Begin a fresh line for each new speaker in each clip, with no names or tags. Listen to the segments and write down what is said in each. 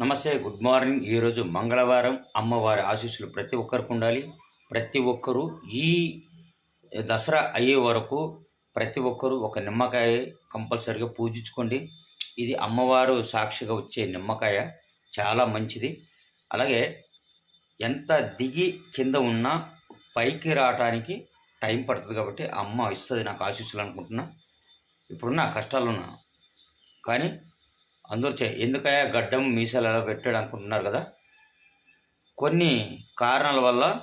నమస్తే good morning. ఈరోజు మంగళవారం అమ్మవారి ఆశీస్సులు ప్రతి ఒక్కరికి ఉండాలి. ప్రతి ఒక్కరూ ఈ దసరా అయ్యే వరకు ప్రతి ఒక్కరూ ఒక నిమ్మకాయ కంపల్సరిగా పూజించుకోండి. ఇది అమ్మవారు సాక్షిగా వచ్చే నిమ్మకాయ. చాలా మంచిది. అలాగే ఎంత దిగి కింద ఉన్నా పైకి రావటానికి టైం పడుతుంది కాబట్టి అమ్మ ఇస్తుంది నాకు ఆశీస్సులు అనుకుంటున్నా. ఇప్పుడున్న కష్టాలున్నా. కానీ అందరూ చే ఎందుకయ్యా గడ్డం మీసాలు ఎలా పెట్టాడు అనుకుంటున్నారు కదా? కొన్ని కారణాల వల్ల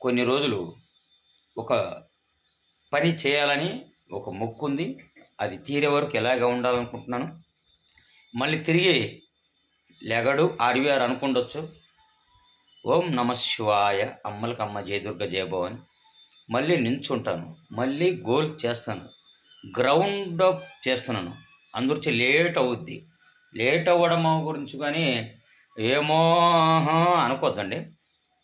కొన్ని రోజులు ఒక పని చేయాలని ఒక మొక్కు ఉంది. అది తీరే వరకు ఎలాగ ఉండాలనుకుంటున్నాను? మళ్ళీ తిరిగి లెగడు ఆర్వీఆర్ అనుకుండొచ్చు. ఓం నమ శివాయ. అమ్మలకి అమ్మ జయదుర్గ జయభవన్ మళ్ళీ నించుంటాను. మళ్ళీ గోల్ చేస్తాను. గ్రౌండ్ ఆఫ్ చేస్తున్నాను. అందరిచే లేట్ అవుద్ది. లేట్ అవ్వడం గురించి కానీ ఏమో అనుకోద్దండి.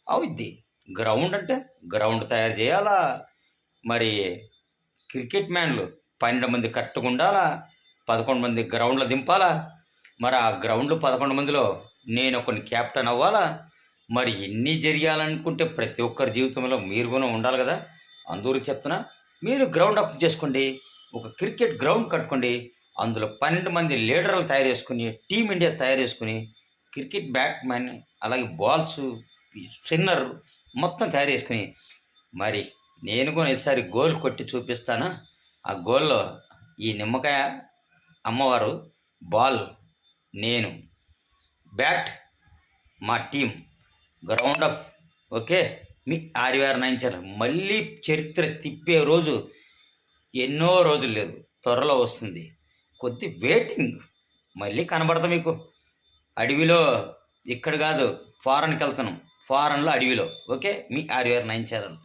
అవుద్ది. గ్రౌండ్ అంటే గ్రౌండ్ తయారు చేయాలా? మరి క్రికెట్ మ్యాన్లు పన్నెండు మంది కరెక్ట్గా ఉండాలా? పదకొండు మంది గ్రౌండ్లో దింపాలా? మరి ఆ గ్రౌండ్లో పదకొండు మందిలో నేను ఒకరిని క్యాప్టెన్ అవ్వాలా? మరి ఎన్ని జరిగాలనుకుంటే ప్రతి ఒక్కరి జీవితంలో మీరు కూడా ఉండాలి కదా? అందరూ చెప్తున్నా మీరు గ్రౌండ్ అప్ చేసుకోండి. ఒక క్రికెట్ గ్రౌండ్ కట్టుకోండి. అందులో పన్నెండు మంది లీడర్లు తయారు చేసుకుని టీమిండియా తయారు చేసుకుని క్రికెట్ బ్యాట్మెన్ అలాగే బాల్స్ స్పిన్నర్ మొత్తం తయారు చేసుకుని మరి నేను కూడా ఈసారి గోల్ కొట్టి చూపిస్తానా. ఆ గోల్లో ఈ నిమ్మకాయ అమ్మవారు బాల్ నేను బ్యాట్ మా టీం గ్రౌండ్ ఆఫ్ ఓకే మీ ఆదివారం నాయించారు మళ్ళీ చరిత్ర తిప్పే రోజు ఎన్నో రోజులు లేదు త్వరలో వస్తుంది. కొద్ది వెయిటింగ్ మళ్ళీ కనబడతా మీకు. అడవిలో ఇక్కడ కాదు ఫారెన్కి వెళ్తున్నాం. ఫారెన్లో అడవిలో. ఓకే మీ ఆర్వీఆర్ నైన్ ఛానల్